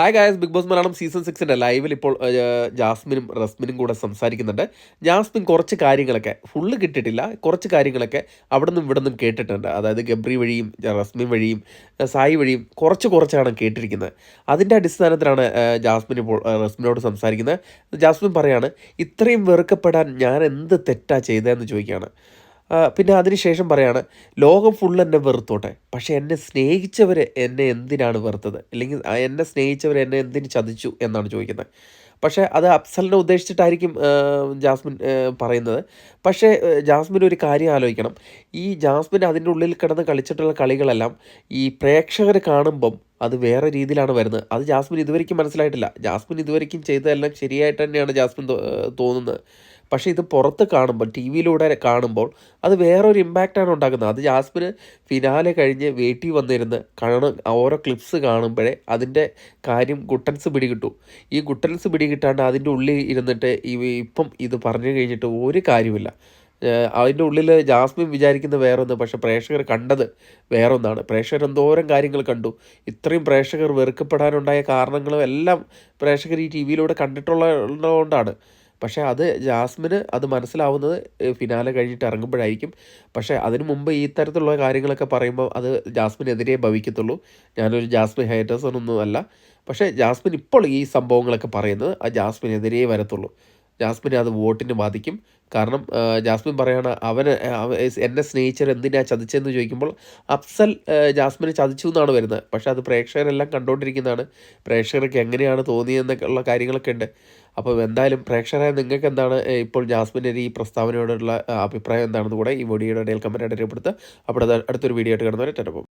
Hi guys Bigg Boss Malayalam season സിക്സിന്റെ ലൈവിൽ ഇപ്പോൾ ജാസ്മിനും റസ്മിനും കൂടെ സംസാരിക്കുന്നുണ്ട്. ജാസ്മിൻ കുറച്ച് കാര്യങ്ങളൊക്കെ ഫുള്ള് കിട്ടിയിട്ടില്ല. കുറച്ച് കാര്യങ്ങളൊക്കെ അവിടെ നിന്നും ഇവിടെ നിന്നും കേട്ടിട്ടുണ്ട്. അതായത് ഗബ്രി വഴിയും റസ്മിൻ വഴിയും സായി വഴിയും കുറച്ച് കുറച്ചാണ് കേട്ടിരിക്കുന്നത്. അതിന്റെ അടിസ്ഥാനത്തിലാണ് ജാസ്മിൻ ഇപ്പോൾ റസ്മിനോട് സംസാരിക്കുന്നത്. ജാസ്മിൻ പറയാണ് ഇത്രയും വെറുക്കപ്പെടാൻ ഞാൻ എന്ത് തെറ്റാ ചെയ്തതെന്ന് ചോദിക്കുകയാണ്. പിന്നെ അതിനുശേഷം പറയാണ് ലോകം ഫുൾ എന്നെ വെറുത്തോട്ടെ. പക്ഷേ എന്നെ സ്നേഹിച്ചവർ എന്നെ എന്തിനാണ് വെറുത്തത്? അല്ലെങ്കിൽ എന്നെ സ്നേഹിച്ചവർ എന്നെ എന്തിന് ചതിച്ചു എന്നാണ് ചോദിക്കുന്നത്. പക്ഷേ അത് അഫ്സലിനെ ഉദ്ദേശിച്ചിട്ടായിരിക്കും ജാസ്മിൻ പറയുന്നത്. പക്ഷേ ജാസ്മിൻ ഒരു കാര്യം ആലോചിക്കണം. ഈ ജാസ്മിൻ അതിന്റെ ഉള്ളിൽ കിടന്ന് കളിച്ചിട്ടുള്ള കളികളെല്ലാം ഈ പ്രേക്ഷകർ കാണുമ്പം അത് വേറെ രീതിയിലാണ് വരുന്നത്. അത് ജാസ്മിൻ ഇതുവരെയ്ക്കും മനസ്സിലായിട്ടില്ല. ജാസ്മിൻ ഇതുവരെയ്ക്കും ചെയ്തതെല്ലാം ശരിയായിട്ട് തന്നെയാണ് ജാസ്മിൻ തോന്നുന്നത്. പക്ഷേ ഇത് പുറത്ത് കാണുമ്പോൾ ടി വിയിലൂടെ കാണുമ്പോൾ അത് വേറൊരു ഇമ്പാക്റ്റാണ് ഉണ്ടാക്കുന്നത്. അത് ജാസ്മിന് ഫിനാലെ കഴിഞ്ഞ് വീട്ടിൽ വന്നിരുന്ന് കാണ ഓരോ ക്ലിപ്സ് കാണുമ്പോഴേ അതിന്റെ കാര്യം ഗുട്ടൻസ് പിടികിട്ടു. ഈ ഗുട്ടൻസ് പിടികിട്ടാണ്ട് അതിന്റെ ഉള്ളിൽ ഇരുന്നിട്ട് ഈ ഇപ്പം ഇത് പറഞ്ഞു കഴിഞ്ഞിട്ട് ഒരു കാര്യമില്ല അതിന്റെ ഉള്ളിൽ ജാസ്മിൻ വിചാരിക്കുന്ന വേറൊന്ന് പക്ഷേ പ്രേക്ഷകർ കണ്ടത് വേറൊന്നാണ്. പ്രേക്ഷകർ എന്തോരം കാര്യങ്ങൾ കണ്ടു. ഇത്രയും പ്രേക്ഷകർ വെറുക്കപ്പെടാനുണ്ടായ കാരണങ്ങളും എല്ലാം പ്രേക്ഷകർ ഈ ടി വിയിലൂടെ കണ്ടിട്ടുള്ളതുകൊണ്ടാണ് പക്ഷേ അത് ജാസ്മിന് അത് മനസ്സിലാവുന്നത് ഫിനാലെ കഴിഞ്ഞിട്ട് ഇറങ്ങുമ്പോഴായിരിക്കും. പക്ഷേ അതിനു മുമ്പ് ഈ തരത്തിലുള്ള കാര്യങ്ങളൊക്കെ പറയുമ്പോൾ അത് ജാസ്മിനെതിരെ ഭവിക്കത്തുള്ളൂ. ഞാനൊരു ജാസ്മിൻ ഹൈറ്റേഴ്സൺ ഒന്നും അല്ല പക്ഷേ ജാസ്മിൻ ഇപ്പോൾ ഈ സംഭവങ്ങളൊക്കെ പറയുന്നത് ആ ജാസ്മിനെതിരെ വരത്തുള്ളൂ. ജാസ്മിനെ അത് വോട്ടിന് ബാധിക്കും. കാരണം ജാസ്മിൻ പറയാണ് അവന് അവ- എന്നെ സ്നേഹിച്ചവർ എന്തിനാ ചതിച്ചതെന്ന് ചോദിക്കുമ്പോൾ അഫ്സൽ ജാസ്മിനെ ചതിച്ചു എന്നാണ് വരുന്നത്. പക്ഷേ അത് പ്രേക്ഷകരെല്ലാം കണ്ടുകൊണ്ടിരിക്കുന്നതാണ് പ്രേക്ഷകർക്ക് എങ്ങനെയാണ് തോന്നിയെന്നൊക്കെ ഉള്ള കാര്യങ്ങളൊക്കെ ഉണ്ട്. അപ്പോൾ എന്തായാലും പ്രേക്ഷകരായ നിങ്ങൾക്ക് എന്താണ് ഇപ്പോൾ ജാസ്മിന്റെ ഈ പ്രസ്താവനയോടുള്ള അഭിപ്രായം എന്താണെന്ന് കൂടെ ഈ വീഡിയോയുടെ ഇടയിൽ കമന്റായിട്ട് രേഖപ്പെടുത്തുക. അപ്പോൾ അടുത്തൊരു വീഡിയോ ആയിട്ട് കിടന്നവരെ ടെലപ്പം